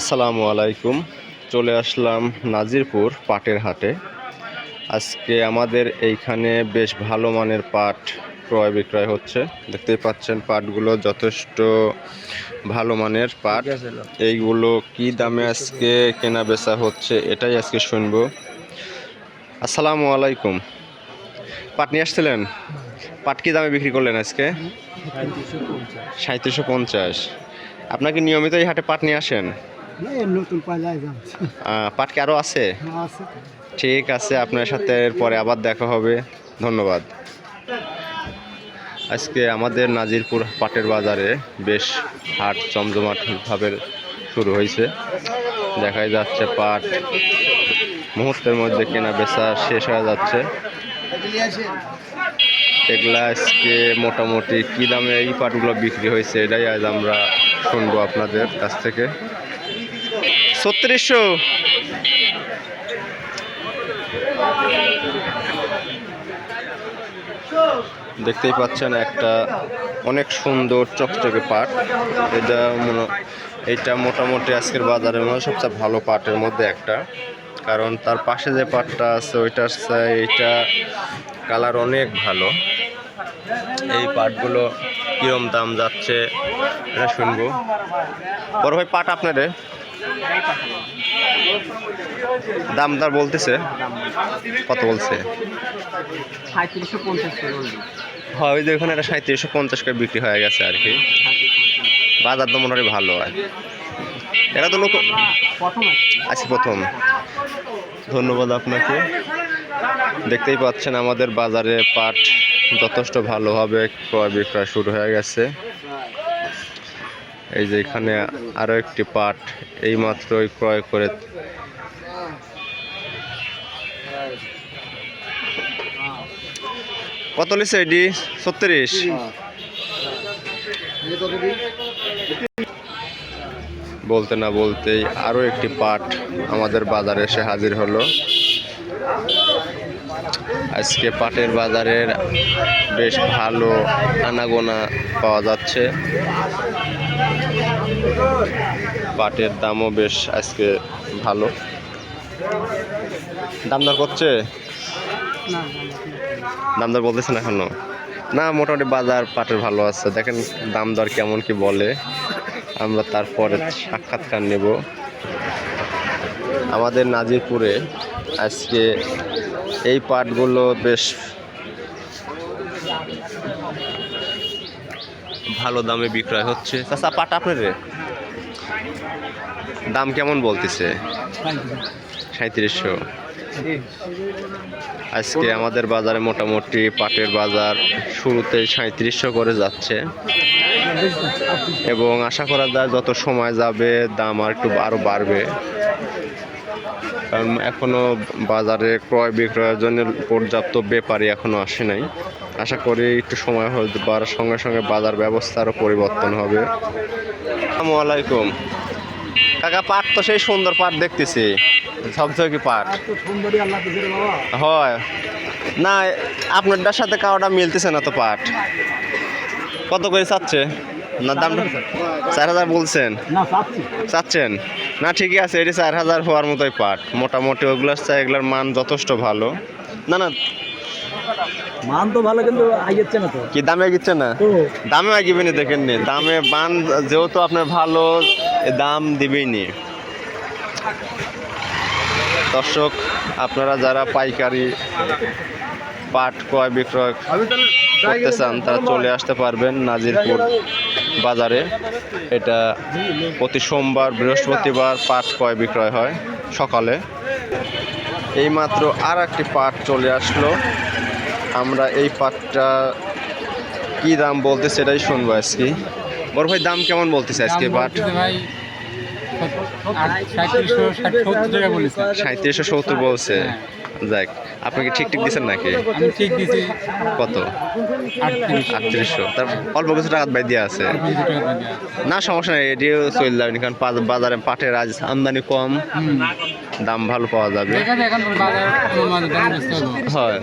আসসালামু আলাইকুম। চলে আসলাম নাজিরপুর পাটের হাটে। আজকে আমাদের এইখানে বেশ ভালো মানের পাট ক্রয় বিক্রয় হচ্ছে। দেখতেই পাচ্ছেন পাটগুলো যথেষ্ট ভালো মানের পাট। এইগুলো কি দামে আজকে কেনা বেচা হচ্ছে এটাই আজকে শুনব। আসসালামু আলাইকুম। পাট নিয়ে আসছিলেন? পাট কি দামে বিক্রি করলেন আজকে? সাঁত্রিশশো পঞ্চাশ। আপনাকে নিয়মিত এই হাটে পাট নিয়ে আসেন? নতুন পাল্লায় পাট কি আরও আছে? ঠিক আছে আপনার সাথে পরে আবার দেখা হবে। ধন্যবাদ। আজকে আমাদের নাজিরপুর পাটের বাজারে বেশ হাট জমজমাটভাবে শুরু হয়েছে। দেখাই যাচ্ছে পাট মুহূর্তের মধ্যে কেনা বেচা শেষ হয়ে যাচ্ছে। এগুলা আজকে মোটামুটি কী দামে এই পাটগুলো বিক্রি হয়েছে এটাই আজ আমরা শুনব আপনাদের কাছ থেকে। ছত্রিশশো। দেখতেই পাচ্ছেন একটা অনেক সুন্দর চকচকে পাট। এটা এটা মোটামুটি আজকের বাজারের মধ্যে সবচেয়ে ভালো পাটের মধ্যে একটা। কারণ তার পাশে যে পাটটা আছে, ওইটার এইটা কালার অনেক ভালো। এই পাটগুলো কিরম দাম যাচ্ছে, এটা শুনব। বড় ভাই, পাট আপনারে দাম দর বলতেছে। কত বলছে? করে হয়, ওই ওখানে একটা সাঁত্রিশশো পঞ্চাশ করে বিক্রি হয়ে গেছে আর কি। বাজার তো মোটামুটি ভালো হয়। এটা তো নতুন প্রথম আজকে প্রথম। ধন্যবাদ আপনাকে। দেখতেই পাচ্ছেন আমাদের বাজারে পাট যথেষ্ট ভালোভাবে ক্রয় বিক্রয় শুরু হয়ে গেছে। এই যে এখানে আরও একটি পাট, এই এইমাত্রই ক্রয় করে কত লিছে এডি ছত্রিশ? বলতে না বলতেই আরও একটি পাট আমাদের বাজারে এসে হাজির হলো। আজকে পাটের বাজারের বেশ ভালো আনাগোনা পাওয়া যাচ্ছে। পাটের দামও বেশ আজকে ভালো। দাম দর করছে দাম দর বলতেছে না এখনও? না মোটামুটি বাজার পাটের ভালো আছে। দেখেন দাম দর কেমন কি বলে। আমরা তারপরে সাক্ষাৎকার নেব। আমাদের নাজিরপুরে আজকে এই পাটগুলো বেশ ভালো দামে বিক্রয় হচ্ছে। চাচা, পাট আপনাদের? দাম কেমন বলতেছে? সাঁত্রিশশো আজকে আমাদের বাজারে মোটামুটি পাটের বাজার শুরুতে সাঁত্রিশশো করে যাচ্ছে। এবং আশা করা যায় যত সময় যাবে, দাম আর একটু আরও বাড়বে। কারণ এখনও বাজারে ক্রয় বিক্রয়ের জন্য পর্যাপ্ত ব্যাপারী এখনও আসে নাই। আশা করি একটু সময় হয়ে বাড়ার সঙ্গে সঙ্গে বাজার ব্যবস্থারও পরিবর্তন হবে। আসসালামু আলাইকুম। কাকা পাট তো সেই সুন্দর পাট দেখতেছি। ঝকঝকি পাট? হয়। না আপনারটার সাথে কাওয়াটা মিলতেছে না তো পাট। কত করে চাচ্ছে? না দাম চার হাজার বলছেন? চাচ্ছেন? না ঠিকই আছে এটি চার হাজার হওয়ার মতোই পাট। মোটামুটি ওগুলোর চাই এগুলোর মান যথেষ্ট ভালো। না না। মান তো ভালো কিন্তু আইয়েছে না তো। কি দামে না? দামে আগিবেনি দেখেন নি দামে মান যেহেতু আপনার ভালো দাম দিবেই নি দর্শক আপনারা যারা পাইকারি পাট ক্রয় বিক্রয় করতে চান তারা চলে আসতে পারবেন নাজিরপুর। বাজারে। এটা প্রতি সোমবার বৃহস্পতিবার পাট ক্রয় বিক্রয় হয় সকালে। এইমাত্র আর একটি পাট চলে আসলো। আমরা এই পাটটা কি দাম বলতে সেটাই শুনব আজকে। বড় ভাই দাম কেমন বলতেছে আজকে পাট? ভাই সাঁত্রিশশো সত্তর বলেছে। যাক আপনি কি ঠিক ঠিক দিচ্ছেন নাকি? আমি ঠিক দিয়েছি কত? আটত্রিশ আটত্রিশশো। তার অল্প কিছু টাকা বাই দেওয়া আছে। না সমস্যা নেই এটিও চলে যাবে কারণ বাজারে পাটের আজ আমদানি কম। দাম ভালো পাওয়া যাবে। হয়।